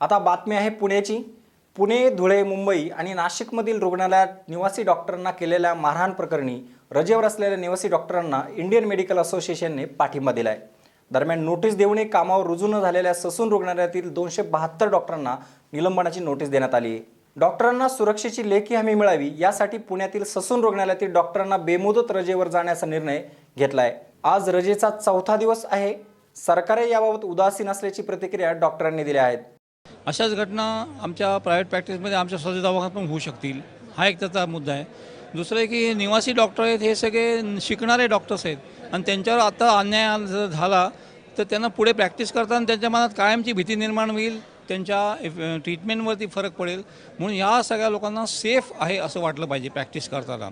आता बातमी आहे पुण्याची पुणे धुळे मुंबई आणि नाशिकमधील रुग्णालयात निवासी डॉक्टरांना केलेल्या मारहाण प्रकरणी रजेवर असलेल्या निवासी डॉक्टरांना इंडियन मेडिकल असोसिएशनने पाठिंबा दिला आहे दरम्यान नोटीस देऊनही कामावर रुजू न झालेल्या ससून रुग्णालयातील दोनशे बहात्तर डॉक्टरांना निलंबनाची नोटीस देण्यात आली. आहे डॉक्टरांना सुरक्षेची लेखी हमी मिळावी यासाठी पुण्यातील ससून रुग्णालयातील डॉक्टरांना बेमुदत रजेवर जाण्याचा निर्णय घेतला आहे आज रजेचा चौथा दिवस आहे. सरकारही याबाबत उदासीन असल्याची प्रतिक्रिया डॉक्टरांनी दिल्या आहेत. अशाच घटना आमच्या प्रायव्हेट प्रॅक्टिसमध्ये आमच्या स्वतः दवाखान्यात पण होऊ शकतील. हा एक त्याचा मुद्दा आहे. दुसरं आहे की निवासी डॉक्टर आहेत हे सगळे शिकणारे डॉक्टर्स आहेत. आणि त्यांच्यावर आता अन्याय जर झाला तर त्यांना पुढे प्रॅक्टिस करताना त्यांच्या मनात कायमची भीती निर्माण होईल. त्यांच्या ट्रीटमेंटवरती फरक पडेल. म्हणून या सगळ्या लोकांना सेफ आहे असं वाटलं पाहिजे प्रॅक्टिस करताना.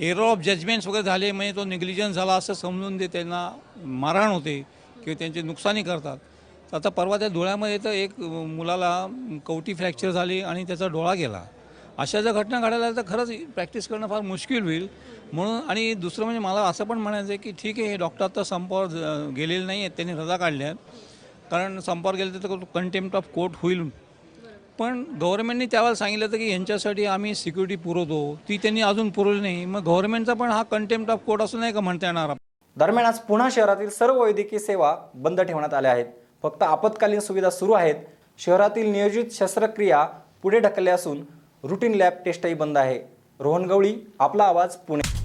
एरर ऑफ जजमेंट्स वगैरे झाले म्हणजे तो निग्लिजन्स झाला असं समजून ते त्यांना मारहाण होते किंवा त्यांची नुकसानी करतात. तर आता परवा त्या डोळ्यामध्ये तर एक मुलाला कवटी फ्रॅक्चर झाली आणि त्याचा डोळा गेला. अशा जर घटना घडायला तर खरंच प्रॅक्टिस करणं फार मुश्किल होईल. म्हणून आणि दुसरं म्हणजे मला असं पण म्हणायचं आहे की ठीक आहे हे डॉक्टर आता संपावर गेलेले नाही आहेत त्यांनी रजा काढल्या आहेत. कारण संपावर गेले तर कंटेम्प्ट ऑफ कोर्ट होईल. पण गव्हर्नमेंटने त्यावेळेला सांगितलं होतं की यांच्यासाठी आम्ही सिक्युरिटी पुरवतो. ती त्यांनी अजून पुरवली नाही. मग गव्हर्नमेंटचा पण हा कंटेम्प्ट ऑफ कोर्ट असं नाही का म्हणता येणार? दरम्यान आज पुणे शहरातील सर्व वैद्यकीय सेवा बंद ठेवण्यात आल्या आहेत. फक्त आपत्कालीन सुविधा सुरू आहेत. शहरातील नियोजित शस्त्रक्रिया पुढे ढकलल्या असून रुटीन लॅब टेस्टही बंद आहे. रोहन गवळी आपला आवाज पुणे.